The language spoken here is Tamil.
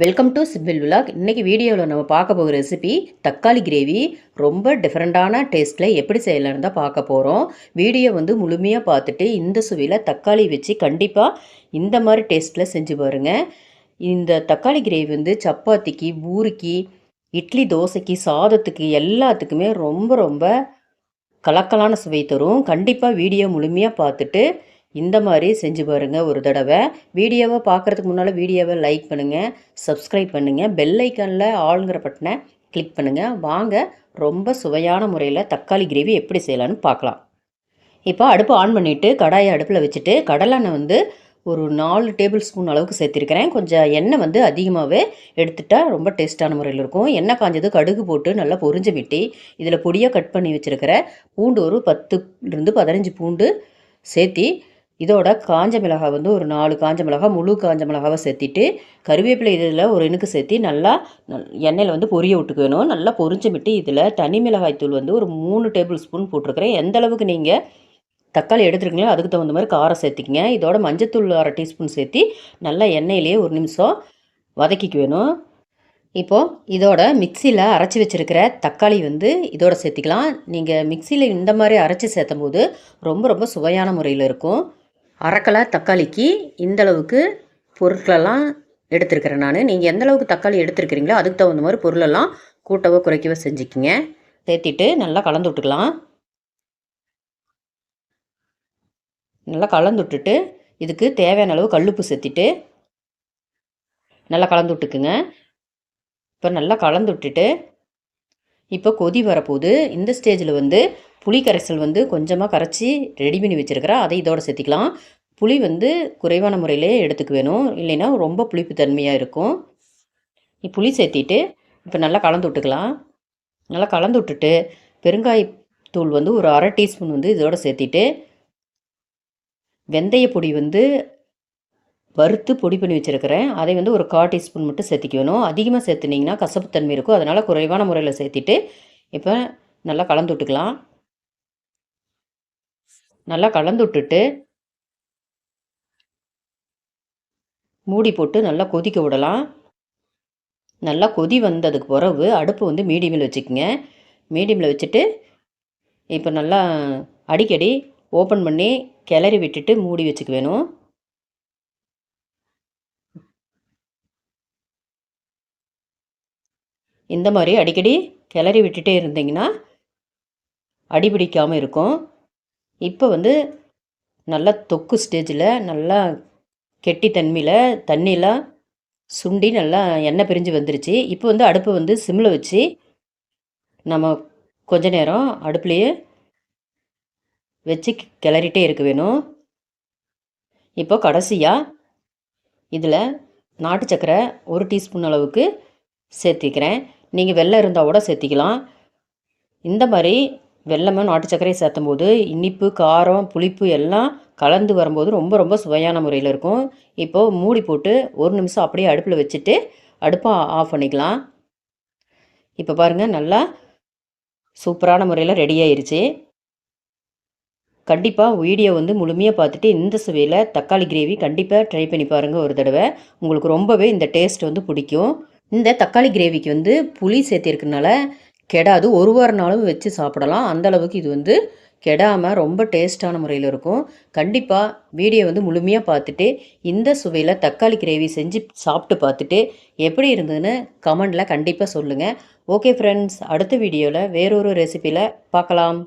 வெல்கம் டு சிம்பிள் விலாக் இன்றைக்கி வீடியோவில் நம்ம பார்க்க போகிற ரெசிபி தக்காளி கிரேவி ரொம்ப டிஃப்ரெண்ட்டான டேஸ்ட்டில் எப்படி செய்யலான்னு தான் பார்க்க போகிறோம் வீடியோ வந்து முழுமையாக பார்த்துட்டு இந்த சுவையில் தக்காளி வச்சு கண்டிப்பாக இந்த மாதிரி டேஸ்ட்டில் செஞ்சு பாருங்கள் இந்த தக்காளி கிரேவி வந்து சப்பாத்திக்கு பூரிக்கு இட்லி தோசைக்கு சாதத்துக்கு எல்லாத்துக்குமே ரொம்ப ரொம்ப கலக்கலான சுவை தரும். கண்டிப்பாக வீடியோ முழுமையாக பார்த்துட்டு இந்த மாதிரி செஞ்சு பாருங்கள் ஒரு தடவை. வீடியோவை பார்க்குறதுக்கு முன்னால் வீடியோவை லைக் பண்ணுங்கள் சப்ஸ்கிரைப் பண்ணுங்கள் பெல் ஐக்கானில் ஆளுங்கிற பட்டனை கிளிக் பண்ணுங்கள் வாங்க ரொம்ப சுவையான முறையில் தக்காளி கிரேவி எப்படி செய்யலான்னு பார்க்கலாம். இப்போ அடுப்பு ஆன் பண்ணிவிட்டு கடாயை அடுப்பில் வச்சுட்டு கடலெண்ணெய் வந்து ஒரு நாலு டேபிள் ஸ்பூன் அளவுக்கு சேர்த்திருக்கிறேன். கொஞ்சம் எண்ணெய் வந்து அதிகமாகவே எடுத்துட்டால் ரொம்ப டேஸ்ட்டான முறையில் இருக்கும். எண்ணெய் காஞ்சது கடுகு போட்டு நல்லா பொரிஞ்சு விட்டி இதில் பொடியாக கட் பண்ணி வச்சுருக்கிற பூண்டு ஒரு பத்துலேருந்து பதினஞ்சு பூண்டு சேர்த்தி இதோட காஞ்ச மிளகாய் வந்து ஒரு நாலு காஞ்ச மிளகாய் முழு காஞ்ச மிளகாவை சேர்த்திட்டு கருவேப்பிலை இதில் ஒரு இனுக்கு சேர்த்தி நல்லா எண்ணெயில் வந்து பொரிய விட்டுக்க வேணும் நல்லா பொரிஞ்சு விட்டு இதில் தனி மிளகாய் தூள் வந்து ஒரு மூணு டேபிள் ஸ்பூன் போட்டிருக்கிறேன். எந்த அளவுக்கு நீங்கள் தக்காளி எடுத்துருக்கீங்களோ அதுக்கு தகுந்த மாதிரி காரம் சேர்த்திக்கிங்க. இதோட மஞ்சத்தூள் அரை டீஸ்பூன் சேர்த்தி நல்லா எண்ணெயிலேயே ஒரு நிமிஷம் வதக்கிக்க வேணும். இப்போது இதோட மிக்சியில் அரைச்சி வச்சுருக்கிற தக்காளி வந்து இதோட சேர்த்திக்கலாம். நீங்கள் மிக்சியில் இந்த மாதிரி அரைச்சி சேர்த்தும் போது ரொம்ப ரொம்ப சுவையான முறையில் இருக்கும். அரைக்கலை தக்காளிக்கு இந்தளவுக்கு பொருட்களெல்லாம் எடுத்துருக்கிறேன் நான். நீங்கள் எந்தளவுக்கு தக்காளி எடுத்துருக்கிறீங்களோ அதுக்கு தகுந்த மாதிரி பொருளெல்லாம் கூட்டவோ குறைக்கவோ செஞ்சுக்கிங்க. சேர்த்திட்டு நல்லா கலந்து விட்டுக்கலாம். நல்லா கலந்து விட்டுட்டு இதுக்கு தேவையான அளவு கல்லுப்பு சேர்த்திட்டு நல்லா கலந்து விட்டுக்குங்க. இப்போ நல்லா கலந்து விட்டுட்டு இப்போ கொதி வரப்போகுது. இந்த ஸ்டேஜில் வந்து புளி கரைசல் வந்து கொஞ்சமாக கரைச்சி ரெடி பண்ணி வச்சுருக்கிறேன் அதை இதோடு சேர்த்திக்கலாம். புளி வந்து குறைவான முறையிலே எடுத்துக்க வேணும். இல்லைன்னா ரொம்ப புளிப்பு தன்மையாக இருக்கும். புளி சேர்த்திட்டு இப்போ நல்லா கலந்து விட்டுக்கலாம். நல்லா கலந்து விட்டுட்டு பெருங்காயத்தூள் வந்து ஒரு அரை டீஸ்பூன் வந்து இதோடு சேர்த்திட்டு வெந்தய பொடி வந்து வறுத்து பொடி பண்ணி வச்சுருக்கிறேன். அதை வந்து ஒரு கால் டீஸ்பூன் மட்டும் சேர்த்திக்கணும் அதிகமாக சேர்த்துனிங்கன்னா கசப்புத்தன்மை இருக்கும். அதனால் குறைவான முறையில் சேர்த்திட்டு இப்போ நல்லா கலந்து விட்டுக்கலாம். நல்லா கலந்து விட்டுட்டு மூடி போட்டு நல்லா கொதிக்க விடலாம். நல்லா கொதி வந்ததுக்கு பிறகு அடுப்பு வந்து மீடியமில் வச்சுக்கோங்க. மீடியமில் வச்சுட்டு இப்போ நல்லா அடிக்கடி ஓப்பன் பண்ணி கிளறி விட்டுட்டு மூடி வச்சுக்க வேணும். இந்த மாதிரி அடிக்கடி கிளறி விட்டுட்டே இருந்தீங்கன்னா அடிபிடிக்காமல் இருக்கும். இப்போ வந்து நல்லா தொக்கு ஸ்டேஜில் நல்லா கெட்டி தன்மையில் தண்ணியெலாம் சுண்டி நல்லா எண்ணெய் பிரிஞ்சு வந்துருச்சு. இப்போ வந்து அடுப்பு வந்து சிம்மில் வச்சு நம்ம கொஞ்ச நேரம் அடுப்புலையே வச்சு கிளறிட்டே இருக்க வேணும். இப்போ கடைசியாக இதில் நாட்டு சக்கரை ஒரு டீஸ்பூன் அளவுக்கு சேர்த்திக்கிறேன் நீங்கள் வெள்ளம் இருந்தால் கூட சேர்த்திக்கலாம். இந்த மாதிரி வெள்ளமும் நாட்டு சர்க்கரையை சேர்த்தும் போது இனிப்பு காரம் புளிப்பு எல்லாம் கலந்து வரும்போது ரொம்ப ரொம்ப சுவையான முறையில் இருக்கும். இப்போது மூடி போட்டு ஒரு நிமிஷம் அப்படியே அடுப்பில் வச்சுட்டு அடுப்பை ஆஃப் பண்ணிக்கலாம். இப்போ பாருங்கள் நல்லா சூப்பரான முறையில் ரெடி ஆயிடுச்சு கண்டிப்பாக வீடியோ வந்து முழுமையாக பார்த்துட்டு இந்த சுவையில் தக்காளி கிரேவி கண்டிப்பாக ட்ரை பண்ணி பாருங்கள் ஒரு தடவை. உங்களுக்கு ரொம்பவே இந்த டேஸ்ட் வந்து பிடிக்கும். இந்த தக்காளி கிரேவிக்கு வந்து புளி சேர்த்திருக்கனால கெடாது. ஒரு வார நாளும் வச்சு சாப்பிடலாம். அந்தளவுக்கு இது வந்து கெடாமல் ரொம்ப டேஸ்ட்டான முறையில் இருக்கும். கண்டிப்பாக வீடியோ வந்து முழுமையாக பார்த்துட்டு இந்த சுவையில் தக்காளி கிரேவி செஞ்சு சாப்பிட்டு பார்த்துட்டு எப்படி இருந்ததுன்னு கமெண்டில் கண்டிப்பாக சொல்லுங்கள் ஓகே ஃப்ரெண்ட்ஸ் அடுத்த வீடியோவில் வேறொரு ரெசிப்பியில் பார்க்கலாம்.